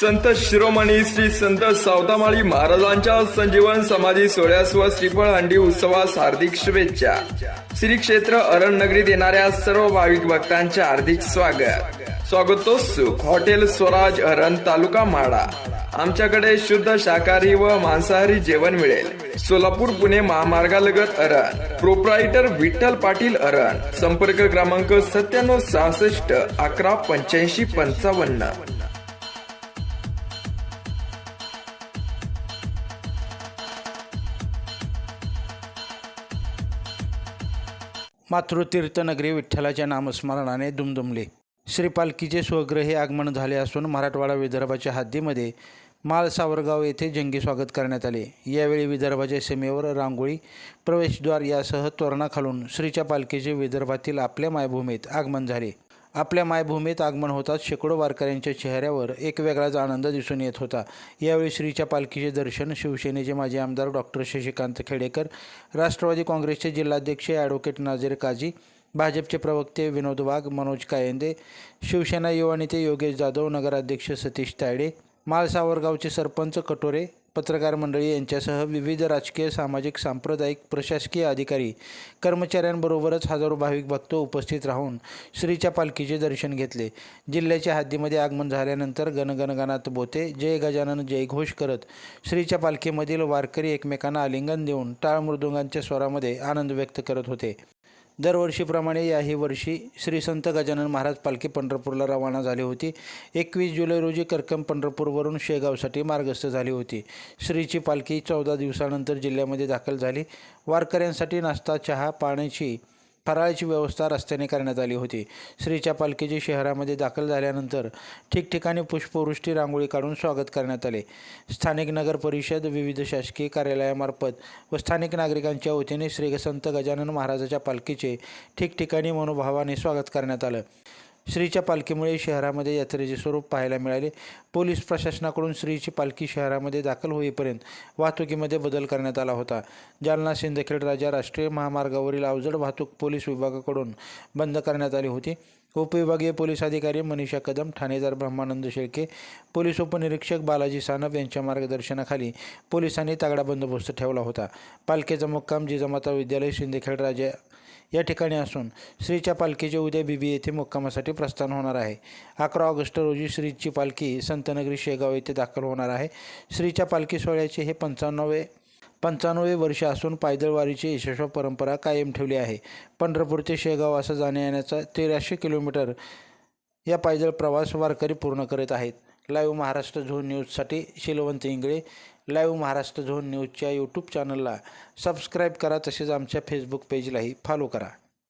संत शिरोमणी श्री संत सावतामाळी महाराजांच्या संजीवन समाधी सोहळ्यास व श्रीफळ हंडी उत्सवास हार्दिक शुभेच्छा. श्री क्षेत्र अरण नगरीत येणाऱ्या सर्व भाविक भक्तांचे हार्दिक स्वागत. स्वागतोत्सुक हॉटेल स्वराज अरण तालुका म्हाडा. आमच्याकडे शुद्ध शाकाहारी व मांसाहारी जेवण मिळेल. सोलापूर पुणे महामार्गालगत अरण प्रोप्रायटर विठ्ठल पाटील अरण संपर्क क्रमांक सत्त्याण्णव सहासष्ट अकरा पंच्याऐंशी पंचावन्न. मातृतीर्थनगरी विठ्ठलाच्या नामस्मरणाने दुमदुमले. श्री पालखीचे हे आगमन झाले असून मराठवाडा विदर्भाच्या हद्दीमध्ये माळ सावरगाव येथे जंगी स्वागत करण्यात आले. यावेळी विदर्भाच्या सीमेवर रांगोळी प्रवेशद्वार यासह तोरणा श्रीच्या पालखीचे विदर्भातील आपल्या मायभूमीत आगमन झाले. आपल्या मायभूमीत आगमन होताच शेकडो वारकऱ्यांच्या चेहऱ्यावर एक वेगळाच आनंद दिसून येत होता. यावेळी श्रीच्या पालखीचे दर्शन शिवसेनेचे माजी आमदार डॉक्टर शशिकांत खेडेकर राष्ट्रवादी काँग्रेसचे जिल्हाध्यक्ष ॲडव्होकेट नाझीर काझी भाजपचे प्रवक्ते विनोद वाघ मनोज कायंदे शिवसेना युवा नेते योगेश जाधव नगराध्यक्ष सतीश तायडे माळसावरगावचे सरपंच कटोरे पत्रकार मंडळी यांच्यासह विविध राजकीय सामाजिक सांप्रदायिक प्रशासकीय अधिकारी कर्मचाऱ्यांबरोबरच हजारो भाविक भक्त उपस्थित राहून श्रीच्या पालखीचे दर्शन घेतले. जिल्ह्याच्या हद्दीमध्ये आगमन झाल्यानंतर गणगणगणात बोते जय गजानन जयघोष करत श्रीच्या पालखीमधील वारकरी एकमेकांना आलिंगन देऊन टाळ मृदुंगांच्या स्वरामध्ये आनंद व्यक्त करत होते. दरवर्षीप्रमाणे याही वर्षी श्री संत गजानन महाराज पालखी पंढरपूरला रवाना झाली होती. एकवीस जुलै रोजी करकम पंढरपूरवरून शेगावसाठी मार्गस्थ झाली होती. श्रीची पालखी चौदा दिवसानंतर जिल्ह्यामध्ये दाखल झाली. वारकऱ्यांसाठी नाश्ता चहा पाण्याची फराळाची व्यवस्था रस्त्याने करण्यात आली होती. श्रीच्या पालखीचे शहरामध्ये दाखल झाल्यानंतर ठिकठिकाणी पुष्पवृष्टी रांगोळी काढून स्वागत करण्यात आले. स्थानिक नगर परिषद विविध शासकीय कार्यालयामार्फत व स्थानिक नागरिकांच्या वतीने श्री संत गजानन महाराजाच्या पालखीचे ठिकठिकाणी मनोभावाने स्वागत करण्यात आलं. श्रीच्या पालखीमुळे शहरामध्ये यात्रेचे स्वरूप पाहायला मिळाले. पोलीस प्रशासनाकडून श्रीची पालखी शहरामध्ये दाखल होईपर्यंत वाहतुकीमध्ये बदल करण्यात आला होता. जालना सिंदखेड राजा राष्ट्रीय महामार्गावरील अवजड वाहतूक पोलीस विभागाकडून बंद करण्यात आली होती. उपविभागीय पोलीस अधिकारी मनीषा कदम ठाणेदार ब्रह्मानंद शेळके पोलीस उपनिरीक्षक बालाजी सानप यांच्या मार्गदर्शनाखाली पोलिसांनी तागडा बंदोबस्त ठेवला होता. पालखीचा मुक्काम जिजामाता विद्यालय शिंदेखेड राजा या ठिकाणी असून श्रीच्या पालखीचे उद्या बीबी येथे मुक्कामासाठी प्रस्थान होणार आहे. अकरा ऑगस्ट रोजी श्रीची पालखी संतनगरी शेगाव येथे दाखल होणार आहे. श्रीच्या पालखी सोहळ्याचे हे पंचावन्नवे पंचाण्णवे वर्ष असून पायदळवारीची यशस्व परंपरा कायम ठेवली आहे. पंढरपूर ते शेगाव असं जाण्या येण्याचा तेराशे किलोमीटर या पायदळ प्रवास वारकरी पूर्ण करीत आहेत. लाईव्ह महाराष्ट्र झोन न्यूजसाठी शिलवंत इंगळे. लाईव्ह महाराष्ट्र झोन न्यूजच्या यूट्यूब चॅनलला सबस्क्राईब करा तसेच आमच्या फेसबुक पेजलाही फॉलो करा.